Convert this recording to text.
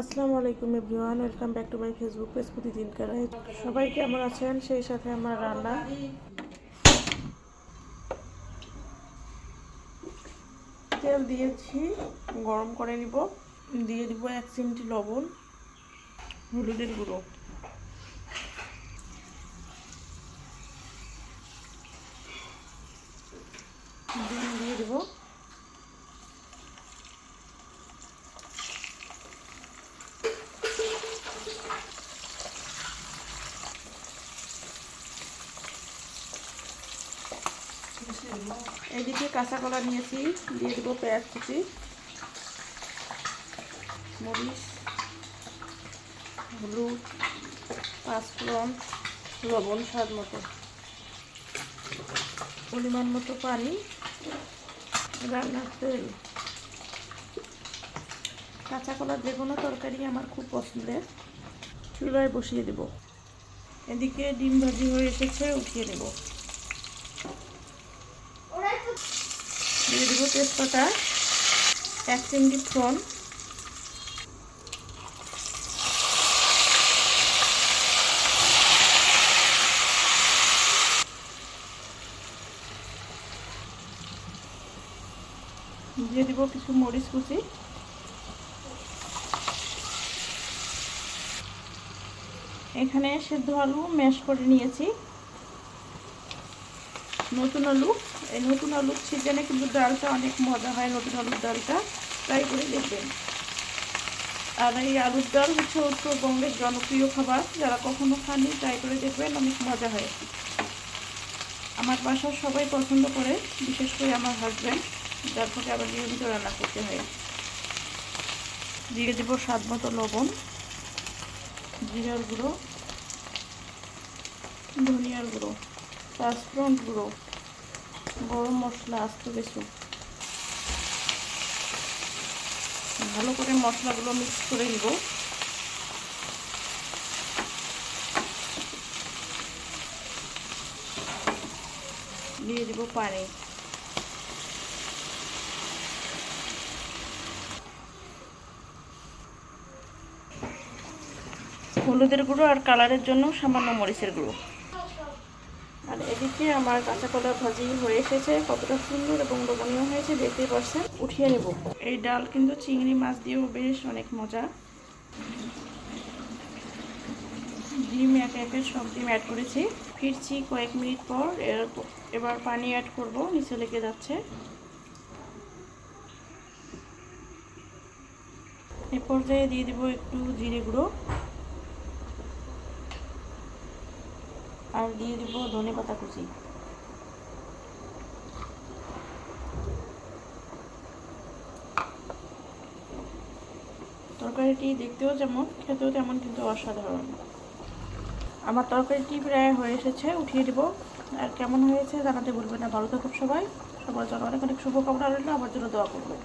আসসালামু আলাইকুম everyone, welcome back to my Facebook page প্রতিদিন কারাই সবাই কেমন আছেন? সেই সাথে আমার রান্না। তেল দিয়েছি, গরম করে নিব। দিয়ে দিব এক চিমটি লবণ, হলুদের গুঁড়ো। দিয়ে দিব এদিকে কাঁচা কলা নিয়েছি, দিয়ে দেবো পেঁয়াজ কুচি, মরিচ, হলুদ, পাঁচফোড়ন, লবণ স্বাদ মতো। পরিমাণ মতো পানি, রান্নার তেল। কাঁচা কলার যে কোনো তরকারি আমার খুব পছন্দের। চুলায় বসিয়ে দেব। এদিকে ডিম ভাজি হয়ে এসেছে, উঠিয়ে দেব দিয়ে দেবো তেজপাতা, এক চিমটি ফোন দিয়ে দিব কিছু মরিচ কুচি। এখানে সেদ্ধ আলু ম্যাশ করে নিয়েছি। নতুন আলু। এই নতুন আলুর সিজনে কিন্তু ডালটা অনেক মজা হয়, নতুন আলুর ডালটা। ট্রাই করে দেখবেন। আর এই আলুর ডাল হচ্ছে উত্তরবঙ্গের জনপ্রিয় খাবার। যারা কখনো খাননি ট্রাই করে দেখবেন, অনেক মজা হয়। আমার বাসার সবাই পছন্দ করে, বিশেষ করে আমার হাজব্যান্ড যার ফলে আবার নিয়মিত রান্না করতে হয়। দিয়ে দেবো স্বাদ মতো লবণ, জিরার গুঁড়ো, ধনিয়ার গুঁড়ো। পাঁচফোড়ন গুঁড়ো, গরম মশলা, আস্ত কিছু ভালো করে মশলাগুলো মিক্স করে নিব। দিয়ে দিব পানি। হলুদের গুঁড়ো আর কালারের জন্য সামান্য মরিচের গুঁড়ো। আর এদিকে আমার কাঁচা কলা ভাজি হয়ে এসেছে, কতটা সুন্দর এবং লোভনীয় হয়েছে দেখতেই পাচ্ছেন উঠিয়ে নেব। এই ডাল কিন্তু চিংড়ি মাছ দিয়েও বেশ অনেক মজা। ডিম এক একের সব ডিম অ্যাড করেছি। ফিরছি কয়েক মিনিট পর, এর এবার পানি অ্যাড করব, নিচে লেগে যাচ্ছে। এ পর্যায়ে দিয়ে দিব একটু জিরে গুঁড়ো। আর দিয়ে দিব ধনে পাতা কুচি। তরকারিটি দেখতেও যেমন, খেতেও তেমন, কিন্তু অসাধারণ। আমার তরকারিটি প্রায় হয়ে এসেছে, উঠিয়ে দিব। আর কেমন হয়েছে জানাতে বলবেন না। ভালো থাকুন সবাই। সবার জন্য অনেক অনেক শুভকামনা রইল। আমার জন্য দোয়া করবেন।